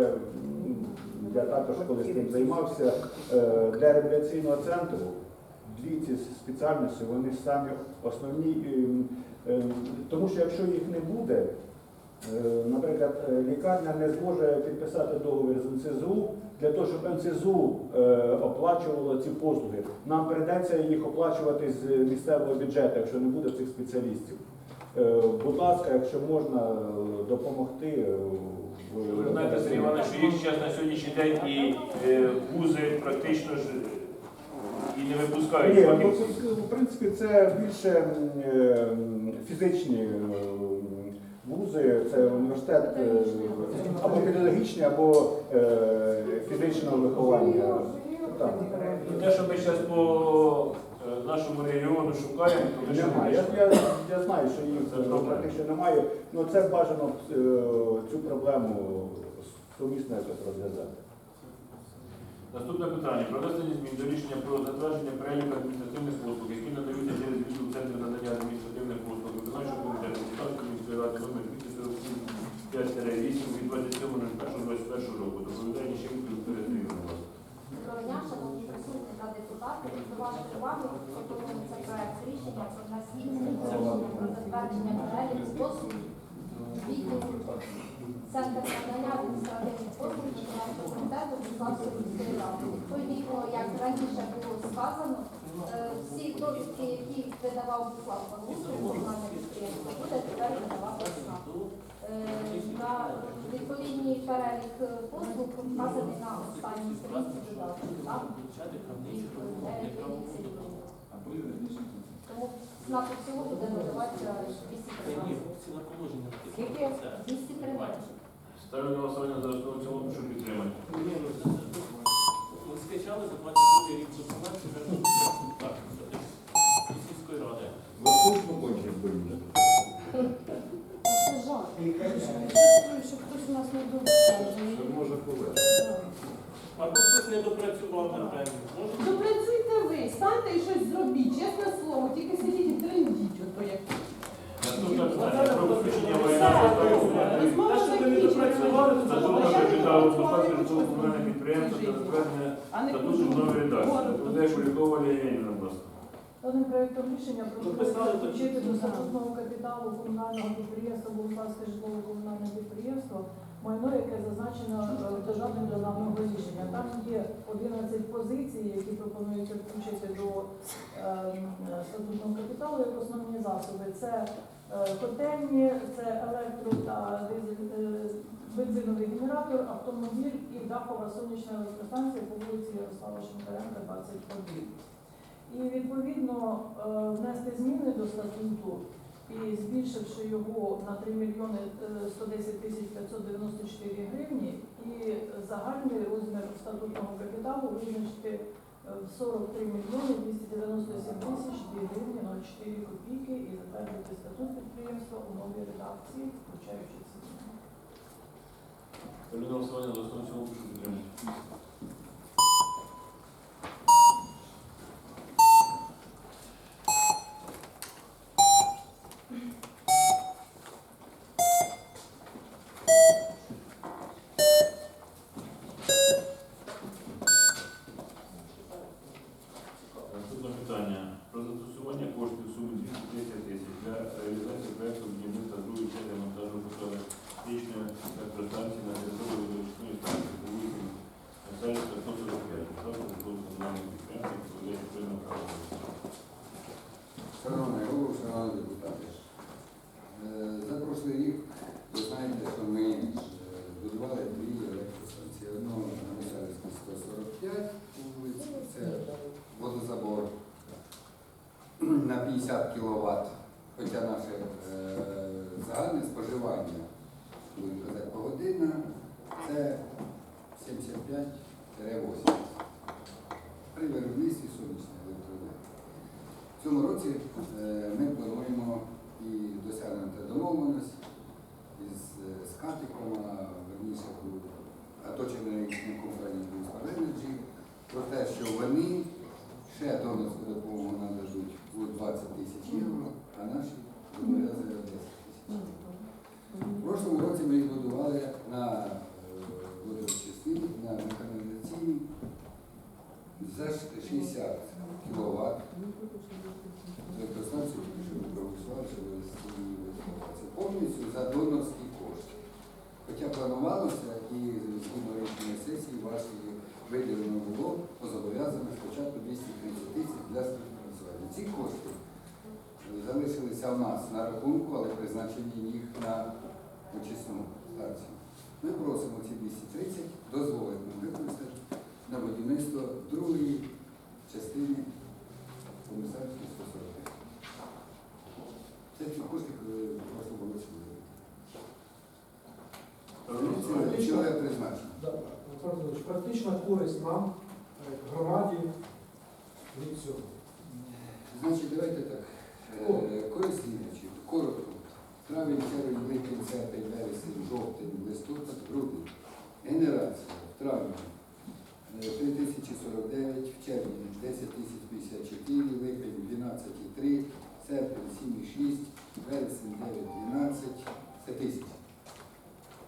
вже я також колись тим займався. Е, Для реабілітаційного центру дві ці спеціальності вони самі основні. ем, Тому що якщо їх не буде, е, наприклад, е, лікарня не зможе підписати договір з НСЗУ для того, щоб НСЗУ е, оплачувало ці послуги. Нам прийдеться їх оплачувати з місцевого бюджету, якщо не буде цих спеціалістів. Е, Будь ласка, якщо можна е, допомогти. е, Ви знаєте, їх зараз на сьогоднішній день і е, вузи практично ж і не випускають Ні, фахівців. ну, в принципі, це більше м, е, фізичні е, вузи, це університет е, або педагогічний, або е, фізичного виховання. Так. Ну, Те, що ми зараз по е, нашому регіону шукаємо, то ми ще Немає. Я, я, я знаю, що їх Це проблема. практично немає. Ну це бажано е, цю проблему сумісно якось розв'язати. Наступне питання. Про внесення змін до рішення про затвердження переліку адміністративних послуг, які надаються через відділ центру надання адміністративних послуг, виконавчого комітету Полтавської міської ради номер 247 від 27.01.21 року. Доповідає Ніщенко Вікторія Сергійовна. Доброго дня, шановні присутні та депутати. До вашої уваги пропонується проект рішення про внесення змін до рішення про затвердження переліку послуг відділу Центр надання адміністративних послуг виконавчого комітету Буславської міської ради. Відповідно, як раніше було сказано, е, всі довідки, які видавав Буслав Павловський, комунальне підприємство, буде тепер видавати СНАП. Е, На відповідний перелік послуг вказаний на останній сторінці додатку. Тому СНАП всього буде надаватися 213. Скільки? 213. Ставлю на голосування за основу в цілому, щоб підтримати. Ми скачали за 22 рік документи так, сільської ради. Це жах. Я щоб хтось у нас не добре. може повести. Або хтось не допрацював, напевно. Може, Допрацюйте ви, станьте і щось зробіть, чесне слово, тільки сидіть і трендіть, ото як. Наступне питання про виключення Все, воєнного розмова Те, що ви не закінчена. допрацювали, це Статутного Я не капіталу я комунального підприємства та затвердження статуту в новій редакції. Доповідає Кулікова будь ласка. Даним проєктом рішення пропонується включити до статутного капіталу комунального підприємства Богославське житлово-комунальне підприємство майно, яке зазначено е, державним державного рішення. Там є 11 позицій, які пропонується включити до е, статутного капіталу як основні засоби. Це е, котельні, це електро та е, бензиновий генератор, автомобіль і дахова сонячна електростанція по вулиці Ярослава Шинкаренка, 21. І відповідно е, внести зміни до статуту і збільшивши його на 3 мільйони е, 110 тисяч 594 гривні, і загальний розмір статутного капіталу визначити е, в 43 мільйони 297 тисяч 2 гривні 04 копійки і затвердити статут підприємства у новій редакції, включаючи ці зміни. Ставлю на голосування за основу в цілому, підтримати. будемо казати, погодинна це 75-80 при виробництві сонячної електроенергії. В цьому році е, ми плануємо і досягнути домовленість із е, Скатиком, верніше оточеною компанією Energy про те, що вони ще донорську допомогу нададуть у 20 тисяч євро, а наші зобов'язані прошлому році ми їх будували на е, водочасті, на механізаційній за 60 кВт. Електростанцію, що проголосували, що Це повністю за донорські кошти. Хоча планувалося і згідно рішення сесії вашої виділено було по зобов'язанню спочатку 230 тисяч для співфінансування. Ці кошти е, залишилися в нас на рахунку, але призначені їх на станцію. Ми просимо ці 230 дозволити нам використати на будівництво другої частини комісарської 140. Це ті кошти, коли просто було. Чого я призначено? Практична користь нам, е, громаді від цього. Значить, давайте так. Е, Користь слідуючі. Коротко. Травень, червень, липень, серпень, вересень, жовтень, листопад, грудень. Генерація в травні е, 3049, в червні 10054, липень 12,3, серпень 7,6, вересень 9,12, це тисяч.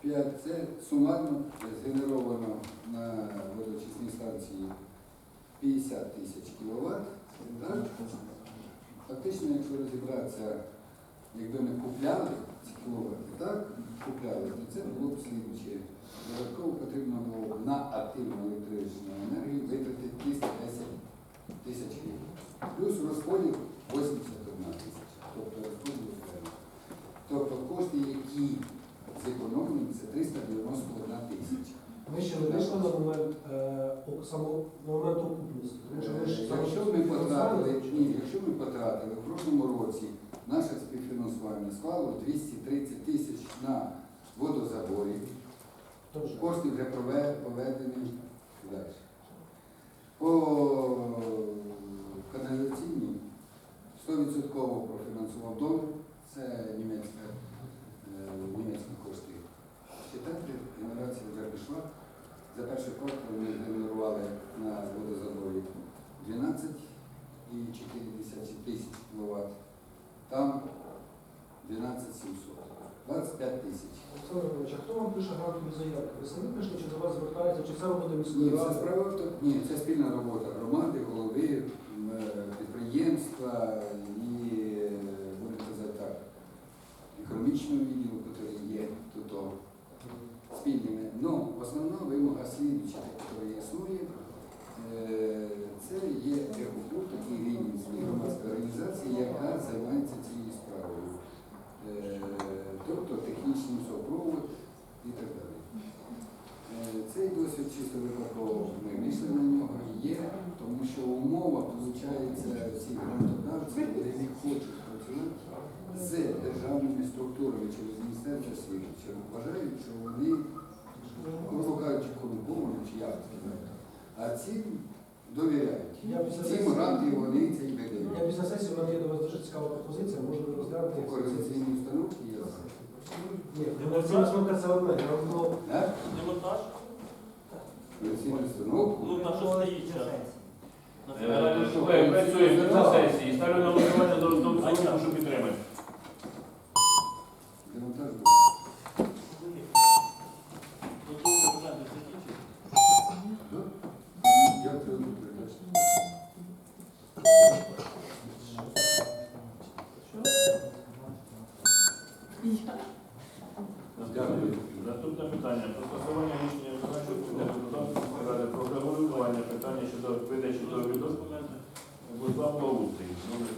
П'ять це сумарно згенеровано на водочисній станції 50 тисяч кВт. Так? Фактично, якщо розібратися, якби ми купляли ці кіловати, так, купляли, то це було б слідуче. Додатково потрібно було б на активну електричну енергію витратити 210 тисяч гривень. Плюс розходів 81 тисяча. Тобто розходів окремо. Тобто кошти, які зекономлені, це 391 тисяча. Ми ще не вийшли на момент е, на момент окупності. Саме Якщо ми потратили, ні, якщо ми потратили в прошлому році наше співфінансування склало 230 тисяч кошти вже проведені далі. По каналізаційній 100% профінансував дом. це німецька, е, німецькі кошти. Читати, генерація вже пішла. За перший квартал ми генерували на водозаборі 12,4 тисяч кВт. Там 12 700. 25 тисяч. Олександр а хто вам пише грантові заявки? Ви самі пишете, чи до вас звертаються, чи це робота Ні, це ради? справа в тому- ні, це спільна робота громади, голови, м, е, підприємства і, е, будемо казати так, економічного відділу, який є тут о, спільними. Ну, основна вимога слідча, яка існує, е, це є ЕГУ, такий рівненський громадська організація, яка займається цією справою. Е, Тобто технічний супровод і так далі. Е, Цей досвід чисто випадково ми вийшли на нього і є, тому що умова, виходить, ці грантодавці, вони не хочуть працювати з структурами через Міністерство освіти, що вважають, що вони, грубо кажучи, корумповані чи як сказати. А ці довіряють. Цим гранти вони це й Я після сесії, в мене є до вас дуже цікава пропозиція, може ви розглянете. По корекційній установці я. Ні, установка це одне, Так? Демонтаж? Корекційну установку. Ну, на що стоїть Е, працюємо на сесії. Ставлю на голосування за основу, прошу підтримати. Демонтаж. Ну, думаю, вже не закінчить. Дякую. прекрасно. Дякую. Наступне питання. Про скасування рішення виконавчого комітету про регулювання питання щодо видачі довідок Буслав Благоустрій. Номер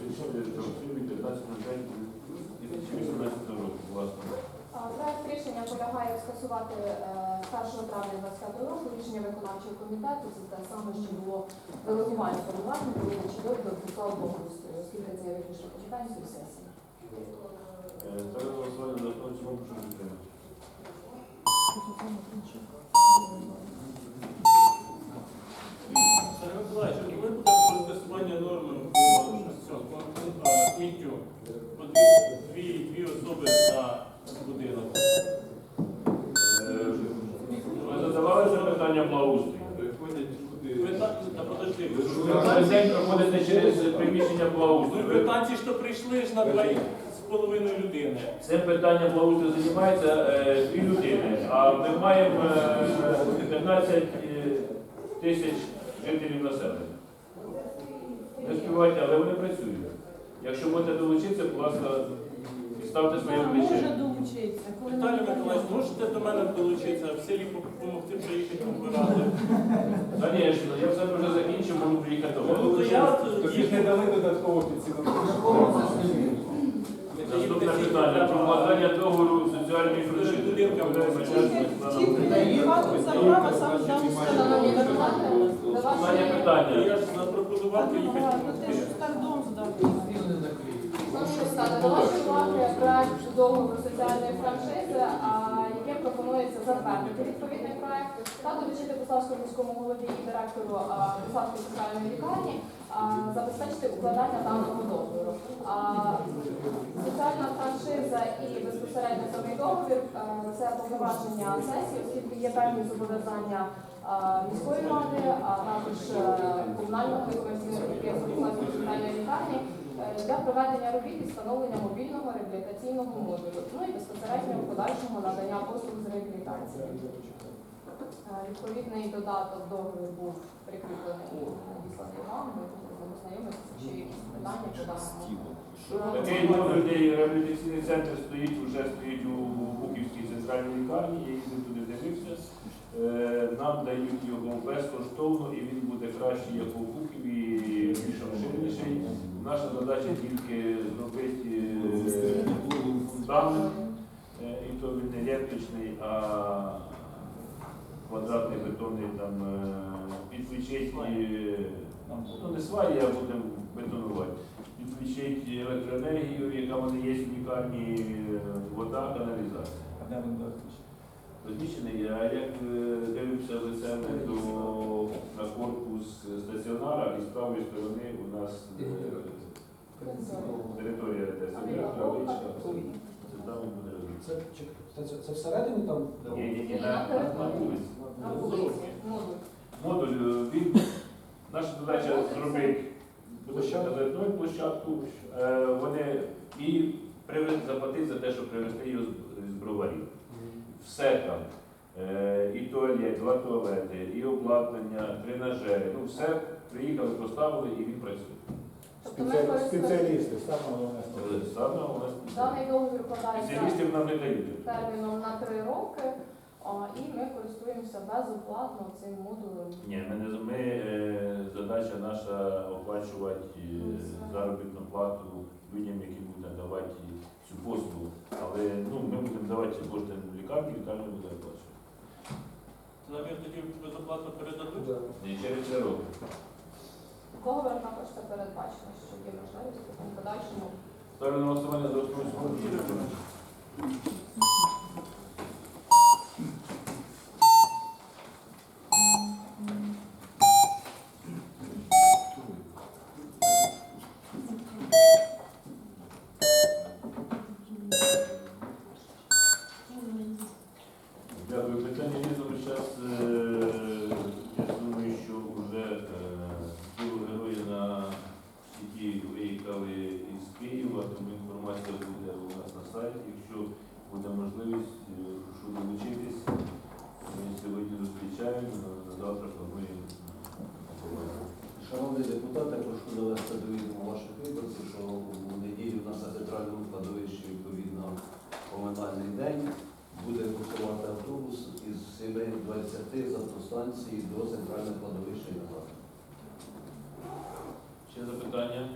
2018 року. Будь ласка. А, Проект рішення полягає скасувати е, 1 травня 25 року рішення виконавчого комітету. Це те саме, що було делегування повноважень, видачі довідок Буслав Благоустрою, оскільки це є виключно компетенцію сесії. Сергій Миколаївич, коли буде про скасування норми по цьому, по, е, сміттю? По дві, дві, дві особи на будинок. Е, Ви задавали запитання благоустрій? Ви так, та подожди, ви ж- Ви кожен день проходите через приміщення ви благоустрою. британці ж то прийшли ж на два з половиною Це питання благоустрою займається е, дві людини, а ми маємо е, 15 е, тисяч жителів населення. Не співайте, але вони працюють. Якщо будете долучитися, будь ласка, ставте своє обличчя. Віталій Миколаївич, можете до мене долучитися, в селі допомогти приїхати вбирати? Звісно, я все вже закінчив, можу приїхати до Ну, вас. от їх не дали додатково Наступне питання. Про укладання договору соціальної до Останнє вашої Я ж запропонував приїхати Ти ж допомогти. стардом здав. Прошу стати до вашої проект договору соціальної франшизи, а, яке пропонується затвердити відповідний проект. Та доручити Пославському міському голові і директору Пославської центральної лікарні забезпечити укладання даного договору. Соціальна франшиза і безпосередньо самий договір це повноваження сесії, оскільки є певні зобов'язання міської ради, а також е, комунального інформаційного підприємства лікарні для проведення робіт і встановлення мобільного реабілітаційного модулю, ну і безпосередньо в подальшому надання послуг з реабілітації. Е, Відповідний додаток договору був прикріплений і надісланий вам. Ми будемо чи якісь питання по даному. Такий модульний реабілітаційний центр стоїть, вже стоїть у Буківській центральній лікарні, я їздив туди дивився. Е, Нам дають його безкоштовно і він буде кращий як у Буківі, більш обширніший. Наша задача тільки зробити фундамент, е, і то він не ленточний, а квадратний бетонний там е, підключити, е, ну не сваї, а будемо бетонувати. Підключити електроенергію, яка вони є в лікарні, е, вода, каналізація. Розміщений, а як е, дивимося лицем до на корпус стаціонара і з правої сторони у нас територія де травичка, це там буде. Це, це, всередині там? Ні, ні, ні, на вулиці. На вулиці, модуль. Модуль е, він, наша задача зробити площадку, площадку, е, вони і привез- заплатити за те, щоб привезти його з- з броварів. Все там. Е, І туалет, два туалети, і обладнання, тренажери. Ну все приїхали, поставили і він працює. Тобто ми Спеціалі- користуємося. Спеціалісти, саме головне. Але Саме у нас Даний договір вкладається спеціалістів нам не дають. терміном на три роки, а, і ми користуємося безоплатно цим модулем. Ні, ми, не, ми е, задача наша оплачувати е, заробітну плату людям, які будуть надавати цю послугу. Але ну, ми будемо давати ці кошти в лікарні, лікарня буде оплачувати. Намір тоді безоплатно передадуть. Не через три роки. Договір також це передбачено, що є можливість в подальшому. Ставлю на голосування за основу. Дякую. Питання різного час. Я думаю, що вже тіло герої на сіті виїхали із Києва, тому інформація буде у нас на сайті. Якщо буде можливість, е, прошу долучитись. Ми сьогодні зустрічаємо, на завтра плануємо. Шановні депутати, прошу довести до відома ваших виборців, що у неділю у нас на центральному кладовищі відповідно поминальний день буде курсувати автобус із 7.20 з автостанції до центрального кладовища і назад. Ще запитання?